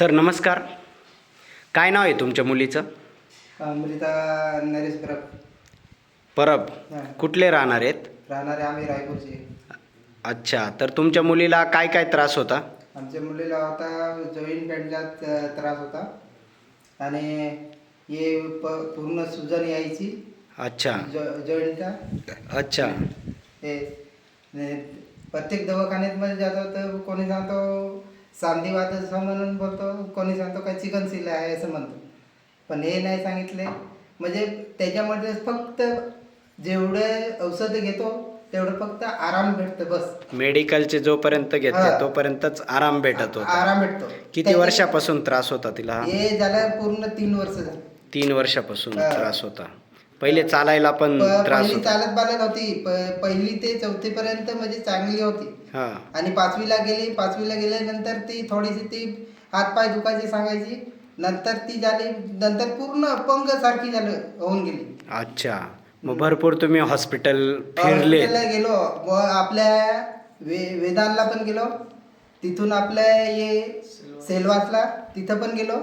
Sir नमस्कार. काय नाव आहे तुमच्या मुलीचं? अमृता नरेश परब. परब. हा. कुठले राहणार आहेत? राहणारे आम्ही रायपूरचे. अच्छा तर तुमच्या मुलीला काय काय त्रास होता? आमच्या मुलीला होता जॉईंट पॅन्टचा त- त्रास होता. आणि हे प पूर्ण सुजन यायची. अच्छा. जॉ- जॉईंटचा अच्छा. हे प्रत्येक दवाखान्यात मध्ये जातो तर कोणी सांगतो सांधीवात असं म्हणून बोलतो कोणी सांगतो काय चिकन सिल आहे असं म्हणतो. पण हे नाही सांगितले. म्हणजे त्याच्यामध्ये फक्त जेवढे औषध घेतो तेवढं फक्त आराम भेटतं बस. मेडिकलचे जोपर्यंत घेतले हा. तोपर्यंतच आराम भेटत होता. आराम भेटतो. किती त्याच्या- वर्षापासून त्रास होता तिला? हा? हे झालं पूर्ण तीन वर्ष झालं. तीन वर्षापासून हा. त्रास होता. पहिले चालायला पण प- त्रास पहिली होता. चालत बालत होती प- पहिली ते चौथी पर्यंत म्हणजे चांगली होती. हा. आणि पाचवीला गेली पाचवीला गेल्यानंतर ती थोडीशी ती हातपाय दुखायची सांगायची. नंतर ती झाली नंतर पूर्ण अपंग सारखी झालं होऊन गेली. अच्छा. मग भरपूर तुम्ही हॉस्पिटल फिरले. हॉस्पिटलला गेलो. व आपल्या वे वेदांतला पण गेलो. तिथून आपल्या हे सेलवासला तिथं पण गेलो.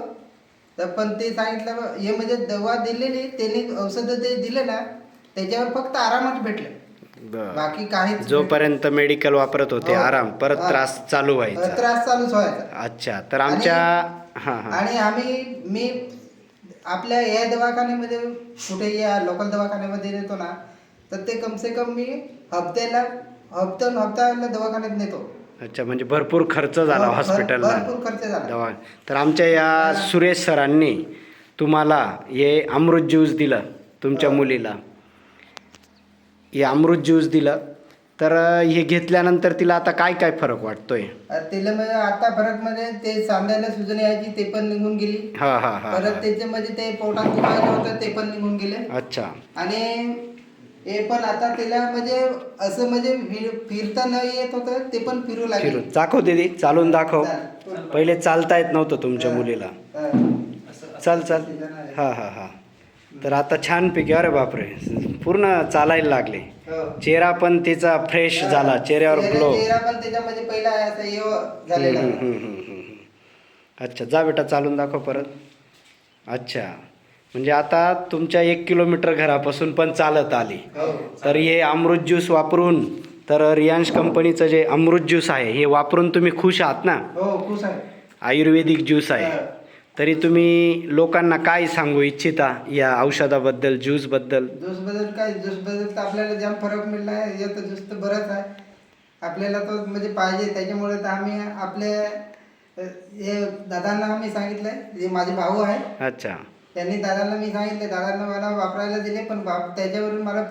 तर पण ते सांगितलं हे म्हणजे दवा दिलेली त्यांनी औषधं ते दिले ना त्याच्यावर फक्त आरामच भेटले. बाकी काहीच जोपर्यंत मेडिकल वापरत होते हो. आराम परत. त्रास चालू. व्हायचा त्रास चालूच व्हायचा अच्छा तर आमच्या आणि आम्ही मी आपल्या या दवाखान्यामध्ये कुठे या लोकल दवाखान्यामध्ये नेतो ना तर ते कम से कम मी हप्त्याला हप्ता हप्त्याला दवाखान्यात नेतो अच्छा म्हणजे भरपूर खर्च झाला भर- हॉस्पिटलला भरपूर खर्च झाला. दवा तर आमच्या या सुरेश सरांनी तुम्हाला हे अमृत ज्यूस दिलं तुमच्या. मुलीला. हे अमृत ज्यूस दिलं. तर हे घेतल्यानंतर तिला आता काय काय फरक वाटतोय? अ, तिला म्हणजे आता फरक म्हणजे ते सांध्याला सुजन यायची ते पण निघून गेली. हा हा हा परत त्याचे म्हणजे ते पोटात दुखायला होतं ते पण निघून गेले. अच्छा. आणि हे पण आता तिला म्हणजे असं म्हणजे फिर- फिरता न येत होतं ते पण फिरू लागले. फिरून दाखव दीदी चालून दाखव. पहिले चालता येत नव्हतं तुमच्या मुलीला. चल चल. हा हा हा. तर आता छानपैकी अरे बापरे. पूर्ण चालायला लागले. हो. चेहरा पण तिचा फ्रेश झाला चेहऱ्यावर ग्लो चेहरा पण त्याच्यामध्ये पहिला असं हे झालेला. अच्छा जा बेटा चालून दाखव परत. अच्छा. म्हणजे आता तुमच्या एक किलोमीटर घरापासून पण चालत आली. तर हे अमृत ज्यूस वापरून तर रियांश कंपनीचं जे अमृत ज्यूस आहे हे वापरून तुम्ही खुश आहात ना? हो खुश आहे. आयुर्वेदिक ज्यूस आहे. तरी तुम्ही लोकांना काय सांगू इच्छिता या औषधाबद्दल ज्यूसबद्दल? ज्यूसबद्दल काय? ज्यूसबद्दल तर आपल्याला जाम फरक मिळला आहे. यात ज्यूस तर बरंच आहे. आपल्याला तो म्हणजे पाहिजे. त्याच्यामुळे तर आम्ही आपल्या हे दादांना आम्ही सांगितलंय. जे माझे भाऊ आहे अच्छा. त्यांनी दादांना मी सांगितले दादांना मला वापरायला दिले पण त्याच्यावरून मला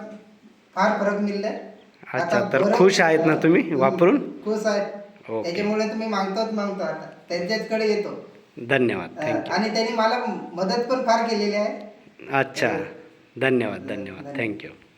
फार फरक मिळले अच्छा, तर खुश आहेत ना तुम्ही वापरून? खुश आहे ओके. त्याच्यामुळे तुम्ही मागतोच मागतो आता. त्यांच्याचकडे येतो. धन्यवाद अ, थँक्यू आणि त्यांनी मला मदत पण फार केलेली आहे. अच्छा धन्यवाद धन्यवाद थँक्यू